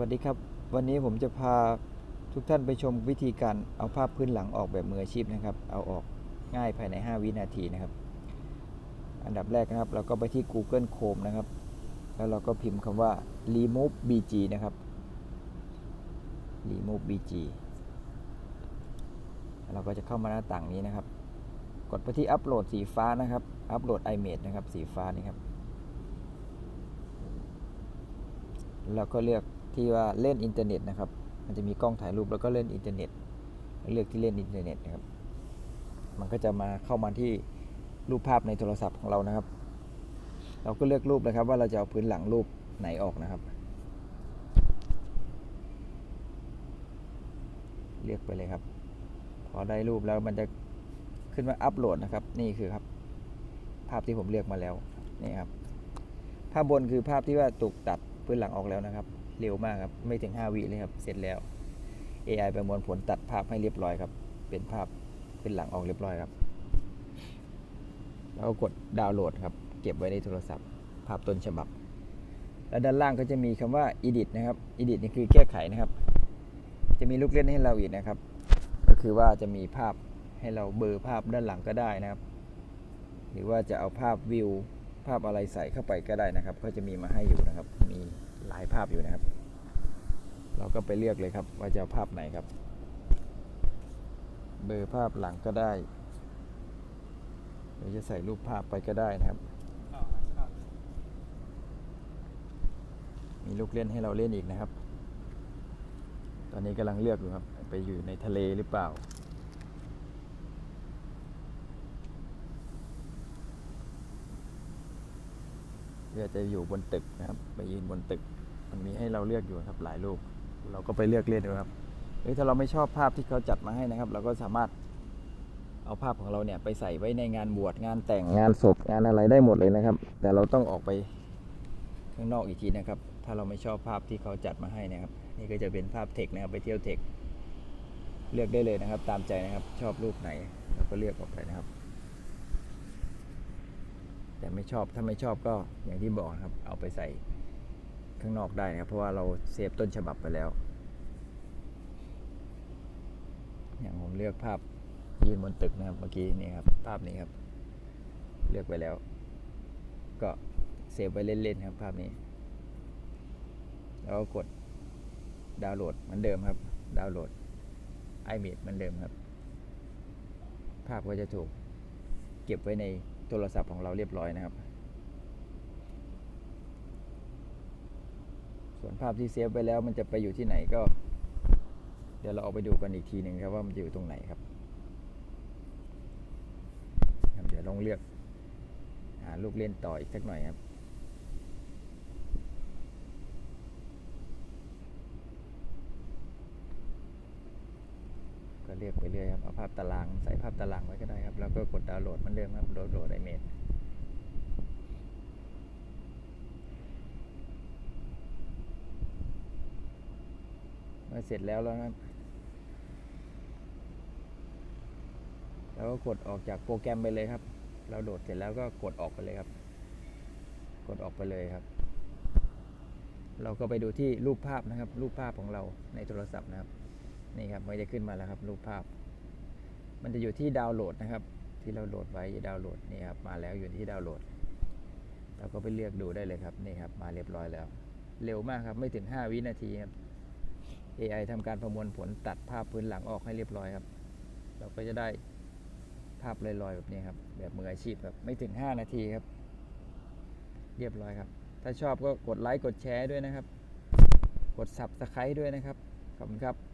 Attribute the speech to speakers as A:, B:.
A: วัสดีครับ วันนี้ผมจะพาทุกท่านไปชมวิธีการเอาภาพพื้นหลังออกแบบมืออาชีพนะครับ เอาออกง่ายภายใน 5 วินาทีนะครับ อันดับแรกนะครับ เราก็ไปที่ Google Chrome นะครับ แล้วเราก็พิมพ์คำว่า remove bg นะครับ remove bg เราก็จะเข้ามาหน้าต่างนี้นะครับ กดไปที่อัปโหลดสีฟ้านะครับ อัปโหลด image นะครับ สีฟ้านี่ครับเราก็เลือก ที่ว่าเล่นอินเทอร์เน็ตนะครับ มันจะมีกล้องถ่ายรูปแล้วก็เล่นอินเทอร์เน็ต เลือกที่เล่นอินเทอร์เน็ตนะครับ มันก็จะมาเข้ามาที่รูปภาพในโทรศัพท์ของเรานะครับ เราก็เลือกรูปเลยครับ ว่าเราจะเอาพื้นหลังรูปไหนออกนะครับ เลือกไปเลยครับ พอได้รูปแล้วมันจะขึ้นมาอัปโหลดนะครับ นี่คือครับ ภาพที่ผมเลือกมาแล้วนี่ครับภาพบนคือภาพที่ว่าถูกตัดพื้นหลังออกแล้วนะครับ เร็วมากครับ ไม่ถึง 5วิเลยครับ เสร็จแล้ว AI ประมวลผลตัดภาพให้เรียบร้อยครับ เป็นภาพพื้นหลังออกเรียบร้อยครับ แล้วก็กดดาวน์โหลดครับ เก็บไว้ในโทรศัพท์ ภาพต้นฉบับ แล้วด้านล่างก็จะมีคำว่า edit นะครับ edit นี่คือแก้ไขนะครับ จะมีลูกเล่นให้เราอีกนะครับ ก็คือว่าจะมีภาพให้เราเบอร์ภาพด้านหลังก็ได้นะครับ หรือว่าจะเอาภาพวิวภาพอะไรใส่เข้าไปก็ได้นะครับ ก็จะมีมาให้อยู่นะครับ ภาพอยู่นะครับ เราก็ไปเลือกเลยครับ ว่าจะภาพไหนครับ เบอร์ภาพหลังก็ได้หรือจะใส่รูปภาพไปก็ได้นะครับ มีลูกเล่นให้เราเล่นอีกนะครับ ตอนนี้กำลังเลือกอยู่ครับ ไปอยู่ในทะเลหรือเปล่าเพื่อจะอยู่บนตึกนะครับ ไปยืนบนตึก มันมีให้เราเลือกอยู่ครับหลายรูป เราก็ไปเลือกเล่นดูครับเฮ้ยถ้าเราไม่ชอบภาพที่เขาจัดมาให้นะครับ เราก็สามารถเอาภาพของเราเนี่ยไปใส่ไว้ในงานบวชงานแต่งงานศพงานอะไรได้หมดเลยนะครับ แต่เราต้องออกไปข้างนอกอีกทีนะครับ ถ้าเราไม่ชอบภาพที่เขาจัดมาให้นะครับ นี่ก็จะเป็นภาพเทคนะครับไปเที่ยวเทคเลือกได้เลยนะครับ ตามใจนะครับชอบรูปไหนเราก็เลือกออกไปนะครับ แต่ไม่ชอบถ้าไม่ชอบก็อย่างที่บอกนะครับ เอาไปใส่ ข้างนอกได้นะครับ เพราะว่าเราเซฟต้นฉบับไปแล้ว อย่างผมเลือกภาพยืนบนตึกนะครับเมื่อกี้นี่ครับ ภาพนี้ครับ เลือกไปแล้ว ก็เซฟไว้เล่นๆครับภาพนี้ แล้วก็กดดาวน์โหลดเหมือนเดิมครับ ดาวน์โหลด iMage เหมือนเดิมครับ ภาพก็จะถูกเก็บไว้ในโทรศัพท์ของเราเรียบร้อยนะครับ ส่วนภาพที่เซฟไว้แล้วมันจะไปอยู่ที่ไหนก็ เดี๋ยวเราเอาไปดูกันอีกทีหนึ่งครับว่ามันจะอยู่ตรงไหนครับครับเดี๋ยวลองเลือกหาลูกเล่นต่ออีกสักหน่อยครับก็เลือกไปเรื่อยครับเอาภาพตารางใส่ภาพตารางไว้ก็ได้ครับแล้วก็กดดาวน์โหลดมือนเดิมครับโหลดโหลดไอเมจ เสร็จแล้วแล้วนะครับแล้วก็กดออกจากโปรแกรมไปเลยครับ เราโหลดเสร็จแล้วก็กดออกไปเลยครับ กดออกไปเลยครับ เราก็ไปดูที่รูปภาพนะครับ รูปภาพของเราในโทรศัพท์นะครับ นี่ครับมันจะขึ้นมาแล้วครับ รูปภาพ มันจะอยู่ที่ดาวน์โหลดนะครับ ที่เราโหลดไว้ดาวน์โหลดนี่ครับมาแล้วอยู่ที่ดาวน์โหลด เราก็ไปเลือกดูได้เลยครับ นี่ครับ มาเรียบร้อยแล้ว เร็วมากครับ ไม่ถึง 5 วินาทีครับ AI ทำการประมวลผลตัดภาพพื้นหลังออกให้เรียบร้อยครับ เราก็จะได้ภาพลอยๆแบบนี้ครับ แบบมืออาชีพครับไม่ถึง 5 นาทีครับ เรียบร้อยครับ ถ้าชอบก็กดไลค์กดแชร์ด้วยนะครับ กด Subscribe ด้วยนะครับ ขอบคุณครับ